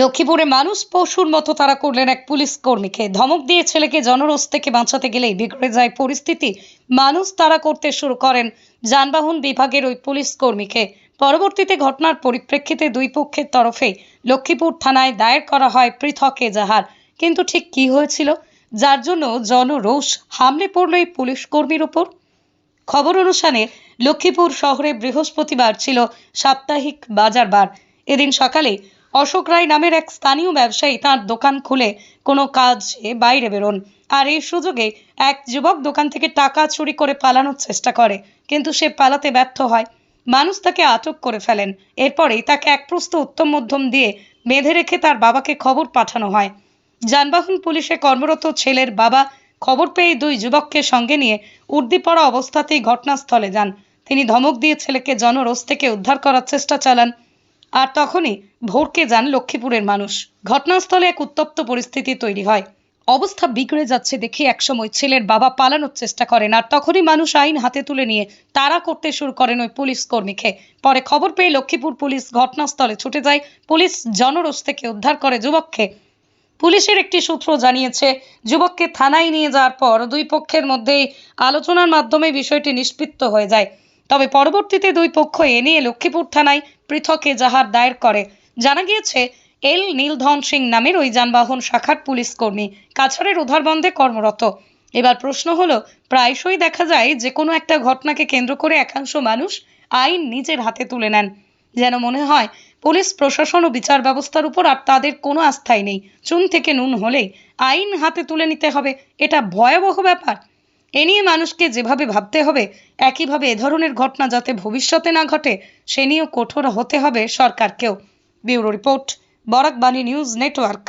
লক্ষ্মীপুরে মানুষ পশুর মতো তারা করলেন এক পুলিশ কর্মীকে। ধমক দিয়ে ছেলেকে জনরোষ থেকে বাঁচাতে গেলেই বিগড়ে যায় পরিস্থিতি। মানুষ তারা করতে শুরু করেন যানবাহন বিভাগের ওই পুলিশ কর্মীকে। পরবর্তীতে ঘটনার পরিপ্রেক্ষিতে দুই পক্ষের তরফে লক্ষ্মীপুর থানায় দায়ের করা হয় পৃথক এজাহার। কিন্তু ঠিক কি হয়েছিল? যার জন্য জনরোষ হামলে পড়ল এই পুলিশ কর্মীর উপর? খবর অনুসারে লক্ষ্মীপুর শহরে বৃহস্পতিবার ছিল সাপ্তাহিক বাজার বার এদিন সকালে অশোক রায় নামের এক স্থানীয় ব্যবসায়ী তার দোকান খুলে কোনো কাজে বাইরে বেরোন। আর এই সুযোগে এক যুবক দোকান থেকে টাকা চুরি করে পালানোর চেষ্টা করে, কিন্তু সে পালাতে ব্যর্থ হয়। মানুষ তাকে আটক করে ফেলেন। এরপরেই তাকে এক প্রস্ত উত্তম মধ্যম দিয়ে বেঁধে রেখে তার বাবাকে খবর পাঠানো হয়। যানবাহন পুলিশে কর্মরত ছেলের বাবা খবর পেয়ে দুই যুবককে সঙ্গে নিয়ে উর্দি পড়া অবস্থাতেই ঘটনাস্থলে যান। তিনি ধমক দিয়ে ছেলেকে জনরোষ থেকে উদ্ধার করার চেষ্টা চালান। আর তখনই ভোরকে যান লক্ষ্মীপুরের মানুষ। ঘটনাস্থলে এক উত্তপ্ত পরিস্থিতি তৈরি হয়। অবস্থা বিগড়ে যাচ্ছে দেখে একসময় ছেলের বাবা পালানোর চেষ্টা করেন আর তখনই মানুষ আইন হাতে তুলে নিয়ে তাড়া করতে শুরু করেন ওই পুলিশ কর্মীকে। পরে খবর পেয়ে লক্ষ্মীপুর পুলিশ ঘটনাস্থলে ছুটে যায়। পুলিশ জনরোষ থেকে উদ্ধার করে যুবককে। পুলিশের একটি সূত্র জানিয়েছে, যুবককে থানায় নিয়ে যাওয়ার পর দুই পক্ষের মধ্যেই আলোচনার মাধ্যমে বিষয়টি নিষ্পৃত্ত হয়ে যায়। তবে পরবর্তীতে দুই পক্ষ এ নিয়ে লক্ষ্মীপুর থানায় পৃথক এজাহার দায়ের করে। জানা গিয়েছে, এল নীলধন সিং নামের ওই যানবাহন শাখার পুলিশ কর্মী কাছাড়ের উদ্ধারবন্ধে কর্মরত। এবার প্রশ্ন হলো, প্রায়শই দেখা যায় যে কোনো একটা ঘটনাকে কেন্দ্র করে একাংশ মানুষ আইন নিজের হাতে তুলে নেন। যেন মনে হয়, পুলিশ, প্রশাসন ও বিচার ব্যবস্থার উপর আর তাদের কোনো আস্থাই নেই। চুন থেকে নুন হলেই আইন হাতে তুলে নিতে হবে, এটা ভয়াবহ ব্যাপার। এ নিয়ে মানুষকে যেভাবে ভাবতে হবে, একইভাবে এ ধরনের ঘটনা যাতে ভবিষ্যতে না ঘটে, সে নিয়েও কঠোর হতে হবে সরকারকেও। Bureau report Barakbani news network